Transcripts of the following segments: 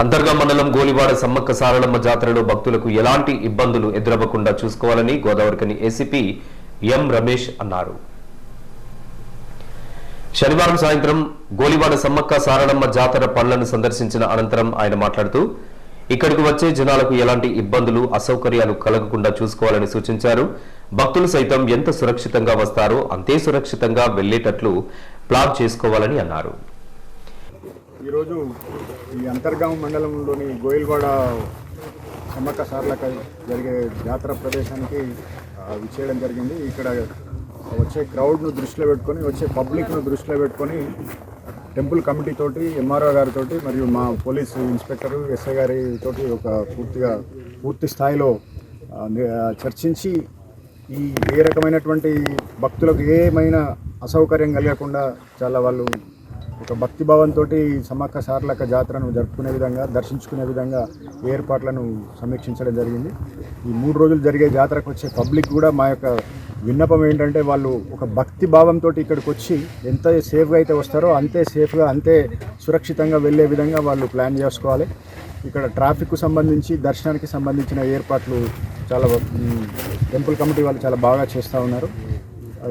అంతర్గా మండలం గోలివాడ సమ్మక్క సారలమ్మ జాతరలో భక్తులకు ఎలాంటి ఇబ్బందులు ఎదురవ్వకుండా చూసుకోవాలని గోదావరికని ఏసీపీ ఎం రమేష్ అన్నారు. శనివారం సాయంత్రం గోలివాడ సమ్మక్క సారలమ్మ జాతర పనులను సందర్శించిన అనంతరం ఆయన మాట్లాడుతూ ఇక్కడికి వచ్చే జనాలకు ఎలాంటి ఇబ్బందులు అసౌకర్యాలు కలగకుండా చూసుకోవాలని సూచించారు. భక్తులు సైతం ఎంత సురక్షితంగా వస్తారో అంతే సురక్షితంగా వెళ్ళేటట్లు ప్లాన్ చేసుకోవాలని అన్నారు. ఈరోజు ఈ అంతర్గామ మండలంలోని గోయిల్వాడ సమ్మక్క సార్లక జరిగే జాతర ప్రదేశానికి విచ్చేయడం జరిగింది. ఇక్కడ వచ్చే క్రౌడ్ను దృష్టిలో పెట్టుకొని వచ్చే పబ్లిక్ను దృష్టిలో పెట్టుకొని టెంపుల్ కమిటీ తోటి ఎంఆర్ఓ గారితో మరియు మా పోలీసు ఇన్స్పెక్టర్ ఎస్ఐ గారితో ఒక పూర్తిగా పూర్తి స్థాయిలో చర్చించి ఈ ఏ రకమైనటువంటి భక్తులకు ఏమైనా అసౌకర్యం కలగకుండా చాలా వాళ్ళు ఒక భక్తి భావంతో సమ్మక్క సార్లక జాతరను జరుపుకునే విధంగా దర్శించుకునే విధంగా ఏర్పాట్లను సమీక్షించడం జరిగింది. ఈ మూడు రోజులు జరిగే జాతరకు వచ్చే పబ్లిక్ కూడా మా యొక్క విన్నపం ఏంటంటే వాళ్ళు ఒక భక్తి భావంతో ఇక్కడికి వచ్చి ఎంత సేఫ్గా అయితే వస్తారో అంతే సేఫ్గా అంతే సురక్షితంగా వెళ్ళే విధంగా వాళ్ళు ప్లాన్ చేసుకోవాలి. ఇక్కడ ట్రాఫిక్కు సంబంధించి దర్శనానికి సంబంధించిన ఏర్పాట్లు చాలా టెంపుల్ కమిటీ వాళ్ళు చాలా బాగా చేస్తూ ఉన్నారు.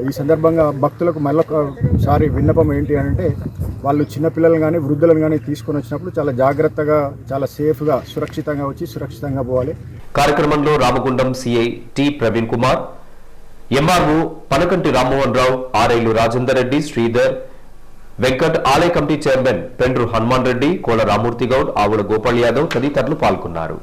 ఈ సందర్భంగా భక్తులకు మళ్ళొకసారి విన్నపం ఏంటి అంటే వాళ్ళు చిన్నపిల్లలు కానీ వృద్ధులను కానీ తీసుకొని వచ్చినప్పుడు చాలా జాగ్రత్తగా చాలా సేఫ్గా సురక్షితంగా వచ్చి సురక్షితంగా పోవాలి. కార్యక్రమంలో Ramagundam CI T Praveen Kumar MRO Panakanti Rammohan Rao ఆర్ఐలు Rajender Reddy Sridhar Venkat ఆలయ కమిటీ చైర్మన్ పెండ్రు హనుమాన్ రెడ్డి కోల రామూర్తి గౌడ్ ఆవుల గోపాల్ యాదవ్ తదితరులు పాల్గొన్నారు.